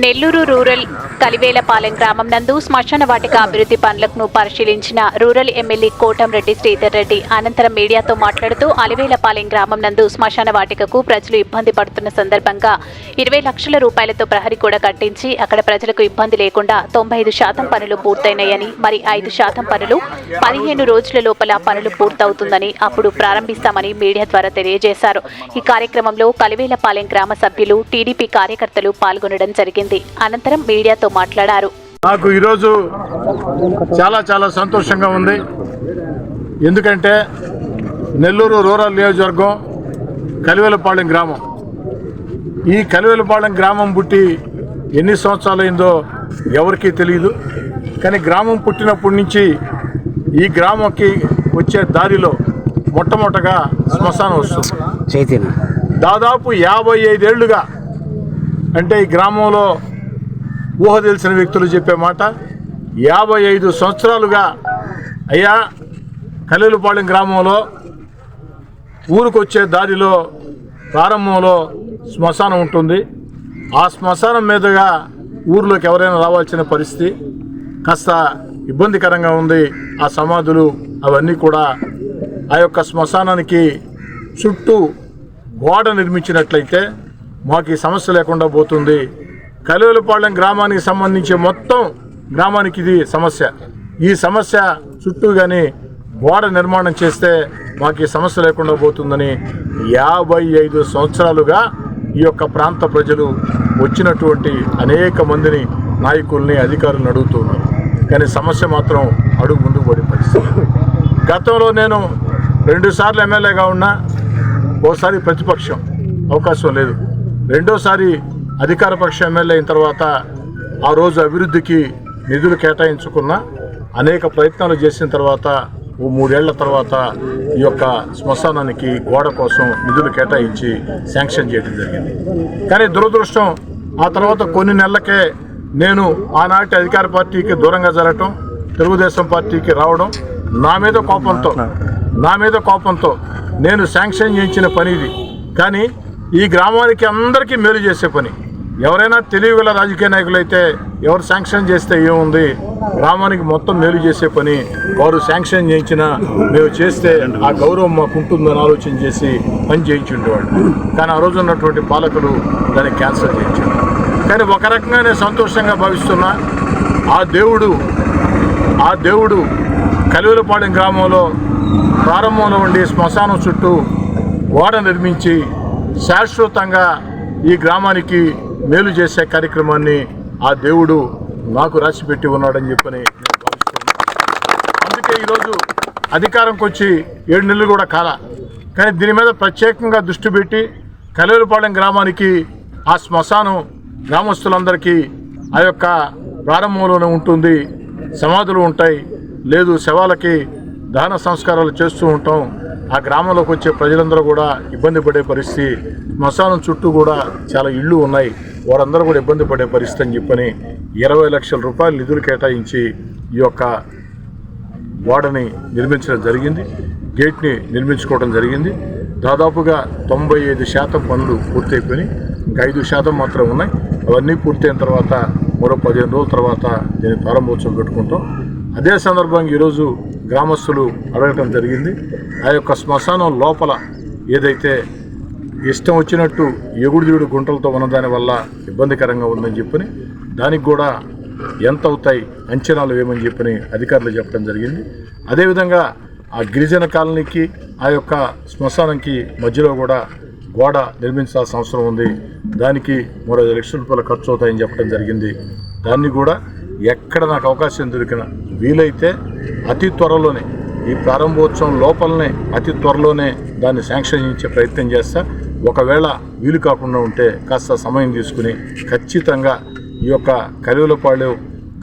Nellore rural కలివేలపాలెం గ్రామం నందు శ్మశాన వాటిక అభివృద్ధి పనులను పరిశీలించిన రూరల్ ఎమ్మెల్యే కోటంరెడ్డి శ్రీధర్ రెడ్డి అనంతరం మీడియాతో మాట్లాడుతూ అలివేలపాలెం గ్రామం నందు శ్మశాన వాటికకు ప్రజలు ఇబ్బంది పడుతున్న సందర్భంగా ఇరవై లక్షల రూపాయలతో ప్రహరీ కూడా కట్టించి అక్కడ ప్రజలకు ఇబ్బంది లేకుండా తొంభై ఐదు శాతం పనులు పూర్తయినాయని మరి ఐదు శాతం పనులు పదిహేను రోజుల లోపల పనులు పూర్తవుతుందని అప్పుడు ప్రారంభిస్తామని మీడియా ద్వారా తెలియజేశారు. ఈ కార్యక్రమంలో కలివేలపాలెం గ్రామ సభ్యులు టీడీపీ కార్యకర్తలు పాల్గొనడం జరిగింది. అనంతరం మీడియాతో మాట్లాడారు. నాకు ఈరోజు చాలా చాలా సంతోషంగా ఉంది. ఎందుకంటే నెల్లూరు రూరల్ నియోజకవర్గం కలివెలపాలెం గ్రామం. ఈ కలివెలపాలెం గ్రామం పుట్టి ఎన్ని సంవత్సరాలు అయిందో ఎవరికీ తెలియదు కానీ గ్రామం పుట్టినప్పటి నుంచి ఈ గ్రామంకి వచ్చే దారిలో మొట్టమొదటగా శ్మశానం వస్తుంది. చైతన్య. దాదాపు యాభై ఐదేళ్ళుగా అంటే ఈ గ్రామంలో ఊహ తెలిసిన వ్యక్తులు చెప్పే మాట యాభై ఐదు సంవత్సరాలుగా అయ్యా కలీలుపాలెం గ్రామంలో ఊరికొచ్చే దారిలో ప్రారంభంలో శ్మశానం ఉంటుంది. ఆ శ్మశానం మీదుగా ఊర్లోకి ఎవరైనా రావాల్సిన పరిస్థితి కాస్త ఇబ్బందికరంగా ఉంది. ఆ సమాధులు అవన్నీ కూడా ఆ యొక్క శ్మశానానికి చుట్టూ గోడ నిర్మించినట్లయితే మాకు ఈ సమస్య లేకుండా పోతుంది. కలివలపాలెం గ్రామానికి సంబంధించి మొత్తం గ్రామానికి ఇది సమస్య. ఈ సమస్య చుట్టూ కానీ గోడ నిర్మాణం చేస్తే మాకు ఈ సమస్య లేకుండా పోతుందని యాభై ఐదు సంవత్సరాలుగా ఈ యొక్క ప్రాంత ప్రజలు వచ్చినటువంటి అనేక మందిని నాయకుల్ని అధికారులను అడుగుతున్నారు. కానీ సమస్య మాత్రం అడుగు ముందుకు పడే పరిస్థితి. గతంలో నేను రెండుసార్లు ఎమ్మెల్యేగా ఉన్నా ఓసారి ప్రతిపక్షం. అవకాశం లేదు. రెండోసారి అధికార పక్ష ఎమ్మెల్యే అయిన తర్వాత ఆ రోజు అభివృద్ధికి నిధులు కేటాయించుకున్న అనేక ప్రయత్నాలు చేసిన తర్వాత ఓ మూడేళ్ళ తర్వాత ఈ యొక్క శ్మశానానికి గోడ కోసం నిధులు కేటాయించి శాంక్షన్ చేయడం జరిగింది. కానీ దురదృష్టం ఆ తర్వాత కొన్ని నెలలకే నేను ఆనాటి అధికార పార్టీకి దూరంగా జరగటం తెలుగుదేశం పార్టీకి రావడం నా మీద కోపంతో నా మీద కోపంతో నేను శాంక్షన్ చేయించిన పని ఇది. కానీ ఈ గ్రామానికి అందరికీ మేలు చేసే పని. ఎవరైనా తెలివిగల రాజకీయ నాయకులు అయితే ఎవరు శాంక్షన్ చేస్తే ఏముంది? గ్రామానికి మొత్తం మేలు చేసే పని. వారు శాంక్షన్ చేయించినా మేము చేస్తే ఆ గౌరవం మాకు ఉంటుందని ఆలోచన చేసి పని చేయించి కానీ ఆ రోజు ఉన్నటువంటి పాలకులు దాన్ని క్యాన్సిల్ చేయించారు. కానీ ఒక రకంగా నేను సంతోషంగా భావిస్తున్నా ఆ దేవుడు ఆ దేవుడు కలివలపాడెం గ్రామంలో ప్రారంభంలో ఉండి శ్మశానం చుట్టూ ఓడ నిర్మించి శాశ్వతంగా ఈ గ్రామానికి మేలు చేసే కార్యక్రమాన్ని ఆ దేవుడు నాకు రాసిపెట్టి ఉన్నాడని చెప్పని నేను భావిస్తున్నాను. అందుకే ఈరోజు అధికారంకి వచ్చి ఏడు నెలలు కూడా కాల. కానీ దీని మీద ప్రత్యేకంగా దృష్టి పెట్టి కలివలపాలెం గ్రామానికి ఆ శ్మశానం గ్రామస్తులందరికీ ఆ యొక్క ప్రారంభంలోనే ఉంటుంది. సమాధులు ఉంటాయి. లేదు శవాలకి దాన సంస్కారాలు చేస్తూ ఉంటాం. ఆ గ్రామంలోకి వచ్చే ప్రజలందరూ కూడా ఇబ్బంది పడే పరిస్థితి శ్మశానం చుట్టూ కూడా చాలా ఇళ్ళు ఉన్నాయి. వారందరూ కూడా ఇబ్బంది పడే పరిస్థితి అని చెప్పని ఇరవై లక్షల రూపాయలు నిధులు కేటాయించి ఈ యొక్క వాడని నిర్మించడం జరిగింది. గేట్ని నిర్మించుకోవడం జరిగింది. దాదాపుగా తొంభై ఐదు శాతం పనులు పూర్తయిపోయినాయి. ఇంకా ఐదు శాతం మాత్రం ఉన్నాయి. అవన్నీ పూర్తయిన తర్వాత మరో పదిహేను రోజుల తర్వాత దీన్ని ప్రారంభోత్సవం పెట్టుకుంటాం. అదే సందర్భంగా ఈరోజు గ్రామస్తులు అడగటం జరిగింది. ఆ యొక్క శ్మశానం లోపల ఏదైతే ఇష్టం వచ్చినట్టు ఎగుడుదిగుడు గుంటలతో ఉన్నదాని వల్ల ఇబ్బందికరంగా ఉందని చెప్పని దానికి కూడా ఎంత అవుతాయి అంచనాలు ఏమని చెప్పని అధికారులు చెప్పడం జరిగింది. అదేవిధంగా ఆ గిరిజన కాలనీకి ఆ యొక్క శ్మశానంకి మధ్యలో కూడా గోడ నిర్మించాల్సిన అవసరం ఉంది. దానికి మరో ఐదు లక్షల రూపాయలు ఖర్చు అవుతాయని చెప్పడం జరిగింది. దాన్ని కూడా ఎక్కడ నాకు అవకాశం దొరికిన వీలైతే అతి త్వరలోనే ఈ ప్రారంభోత్సవం లోపలనే అతి త్వరలోనే దాన్ని శాంక్షన్ ఇచ్చే ప్రయత్నం చేస్తా. ఒకవేళ వీలు కాకుండా ఉంటే కాస్త సమయం తీసుకుని ఖచ్చితంగా ఈ యొక్క కలివలపాడు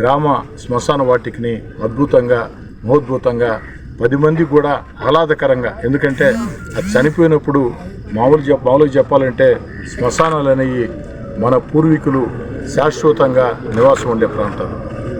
గ్రామ శ్మశాన వాటికిని అద్భుతంగా మహోద్భుతంగా పది మంది కూడా ఆహ్లాదకరంగా ఎందుకంటే అది చనిపోయినప్పుడు మామూలు చెప్ మామూలుగా చెప్పాలంటే శ్మశానాలు అనేవి మన పూర్వీకులు శాశ్వతంగా నివాసం ఉండే ప్రాంతాలు.